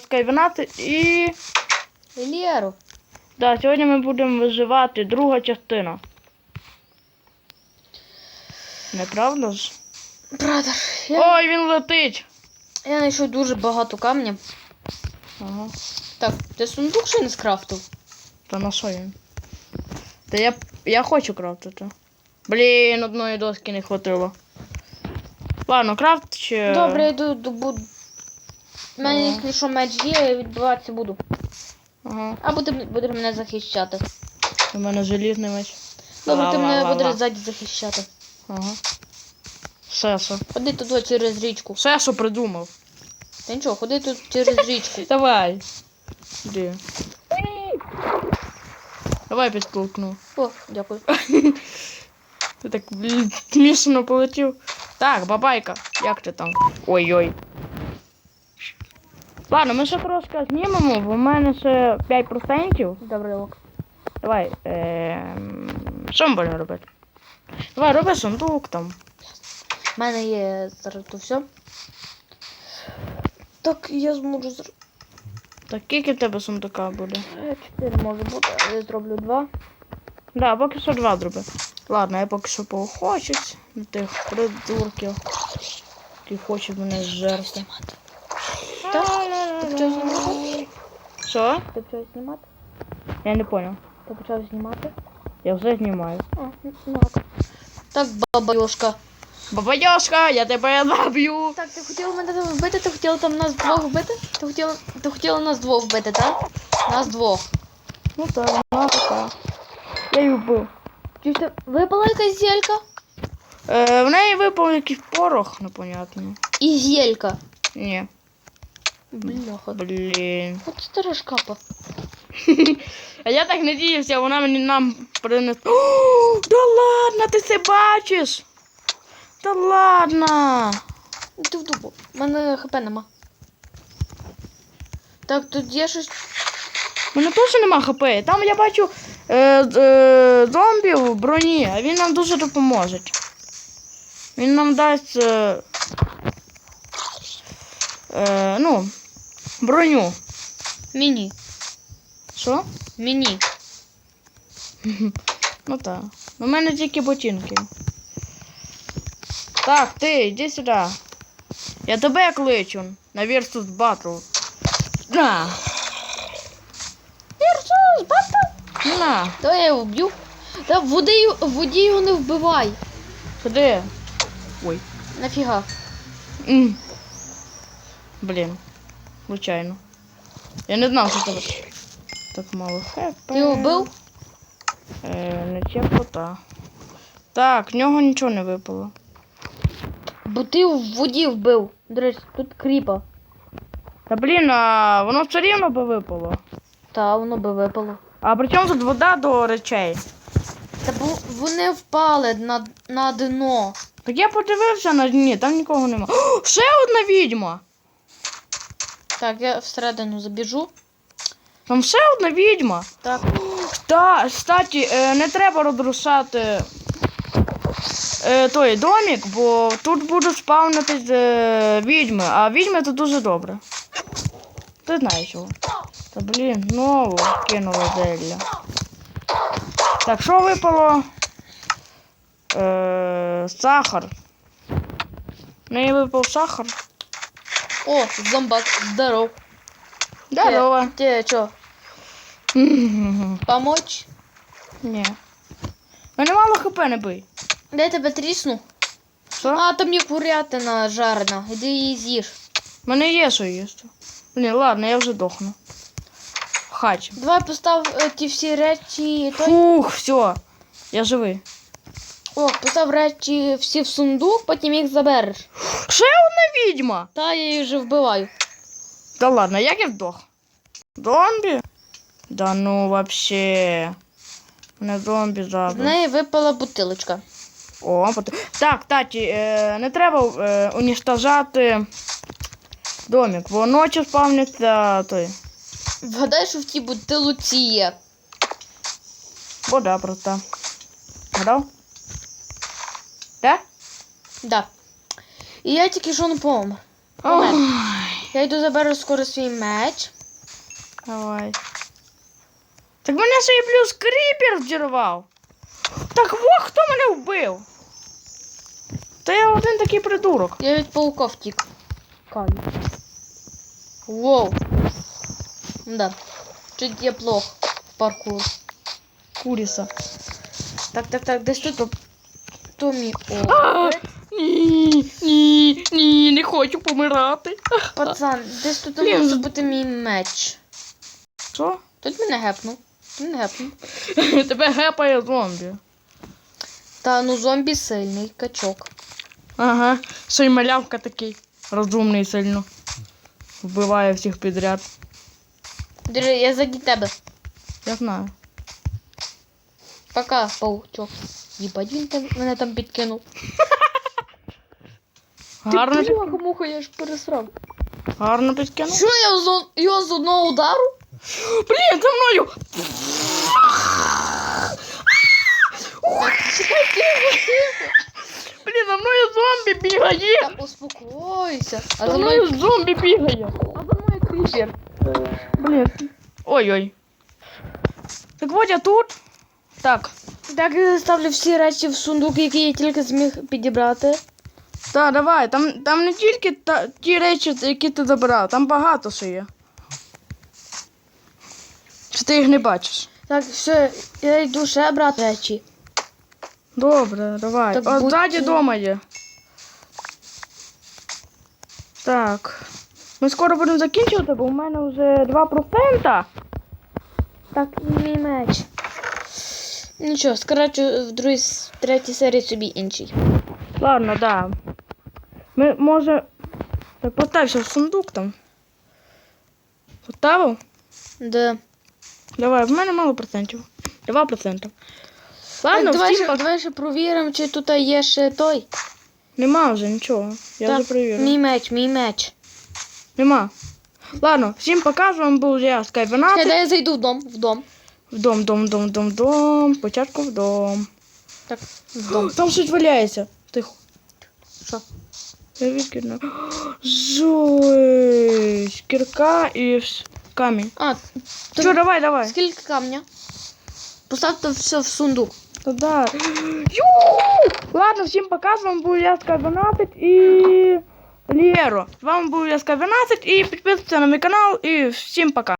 Скайвенати і. Лєру. Да, сьогодні ми будемо виживати друга частина. Неправда ж? Братер, я, Ой, він летить! я знайшов дуже багато камня. Ага. Так, ти сундук ще не скрафтив? Та на що він? Та я, я хочу крафтити. Блін, одної доски не хватило. Ладно, крафт чи. Добре, я йду до буду. У мене, якщо що меч є, я відбиватися буду. Ага. Або ти будеш мене захищати. У мене желізний меч. Добре, ти мене будеш ззаді захищати. Ага. Сесо. Ходи тут через річку. Сесо придумав. Та нічого, ходи тут через річку. Давай. Де? Давай підтолкну. О, дякую. Ти так смішно полетів. Так, бабайка, як ти там? Ой-ой. Ладно, ми ще трошки знімемо, бо в мене ще 5%. Добре, ок. Давай. Ем... Що ми будемо робити? Давай, роби сундук там. У мене є зараз то все. Так, я зможу зробити. Так, скільки в тебе сундука буде? Чотири може бути, я зроблю два. Да, поки що два зроби. Ладно, я поки що поохочусь тих придурків, які хочуть мене зжерти. Так? Ти почав знімати? Що? Ти почав знімати? Я не понял. Ти почав знімати? Я вже знімаю. А, ну ок. Так, баба Йошка. Баба Йошка, я тебе заб'ю. Так, ти хотіла мене там вбити, ти хотіла там нас двох вбити? Ти хотіла, ти хотіла нас двох вбити, так? Нас двох. Ну так, вона така. Я її вбив. Чи ж ти випала якась зелька? Е, в неї випав якийсь порох, непонятно. І зелька. Ні. Бляха. Блін. От стара шкапа. А я так надіявся, вона мені нам принесла. О, да ладно, ти це бачиш? Да ладно. Ти в дубу. У мене хп нема. Так, тут є щось. У мене теж нема хп. Там я бачу е, е, зомбів в броні, а він нам дуже допоможе. Він нам дасть. Е, е, ну, броню. Міні. Що? Міні. Ну так. У мене тільки ботинки. Так, ти, йди сюди. Я тебе кличу на Versus Battle. На. Versus Battle? На. Давай я його вб'ю. Та в воді, його не вбивай. Куди? Ой. Нафіга. Блін. Случайно. Я не знав, що тебе так мало хп. Ти його вбив? Е, не чепота. Так, в нього нічого не випало. Бо ти в воді вбив. До речі, тут кріпа. Та блін, а воно все рівно би випало. Та воно би випало. А при чому тут вода до речей? Та бо вони впали на, на дно. Так я подивився на дні, там нікого нема. О, ще одна відьма! Так, я всередину забіжу. Там ще одна відьма. Так. Та, кстати, е, не треба розрушати е, той домик, бо тут будуть спавнитись е, відьми, а відьми це дуже добре. Ти знаєш його. Та блін, знову кинула зелля. Так, що випало? Е, сахар. В неї випав сахар. О, зомбак, здоров. Здорово. Тебе що, помочь? Ні. Мене мало хп не бий. Де тебе трісну? Що? А, там є курятина жарена. Іди її з'їж. У мене є що їсти. Блін, ладно, я вже дохну. В хаті. Давай постав е, ті всі речі. Той. Фух, все. Я живий. О, постав речі всі в сундук, потім їх забереш. Ще одна відьма. Та я її вже вбиваю. Да ладно, як я вдох? Зомбі? Да ну вообще. Мене зомбі З забив. неї випала бутилочка. О, пот- так, таті, е, не треба е, уніштажати домик, бо ночі спавниться той. Вгадай, що в тій бутилці є. Вода просто. Гадав? Так? Да. І я тільки що не помер. Ой. Я йду заберу скоро свій меч. Давай. Так мене ще і плюс кріпер взірвав. Так во хто мене вбив? Та я один такий придурок. Я від паука втік. Каю. Воу. Да. Чуть я плох в паркур. Куріса. Так, так, так, десь тут. То мій Ні, ні, ні, не хочу помирати. Пацан, десь тут може бути мій меч. Що? Тут мене гепнув. Тут мене гепнув. Тебе гепає зомбі. Та ну зомбі сильний качок. Ага, ще й малявка такий. Розумний сильно. Вбиває всіх підряд. Диви, я заді тебе. Я знаю. Пока, паучок. Їбать, він там, мене там підкинув. Гарно, Ти під- бляха, муха, я ж пересрав. гарно підкинув. Що я з, його з одного удару? Блін, за мною! Чекай, тихо, тихо. Блін, за мною зомбі бігає! Та успокойся. А За за мною, мною зомбі бігає! а за мною кріпер. Блін. Ой-ой. Так от я тут. Так. Так, я ставлю всі речі в сундук, який я тільки зміг підібрати. Так, давай. Там, там не тільки та, ті речі, які ти забирав, там багато ще є. Чи ти їх не бачиш? Так, все, я йду ще брати речі. Добре, давай. Так От будь- ззаді дома є. Так. Ми скоро будемо закінчувати, бо у мене вже 2%. Так, і мій меч. Нічого, скорочу в другій, третій серії собі інший. Ладно, да. Ми може. Так постався в сундук там. Поставив? Да. Давай, в мене мало процентів. 2%. Ладно, давай, всім ще, давай ще провіримо, чи тут є ще той. Нема вже нічого. Я так, вже перевірив. мій меч, мій меч. Нема. Ладно, всім пока, з вами був я 12. Чекай, дай я зайду в дом, в дом. В дом, дом, дом, дом, дом. Спочатку в дом. Так, в дом. Там щось валяється. Тихо. Що? Я викину. Жусь. Кірка і вс- камінь. А, то Що, давай, давай. скільки камня? Поставте все в сундук. Та да. Ю! Ладно, всім пока. З вами був я Sky 12 і Лєро. З вами був я Sky 12 і підписуйтесь на мій канал і всім пока.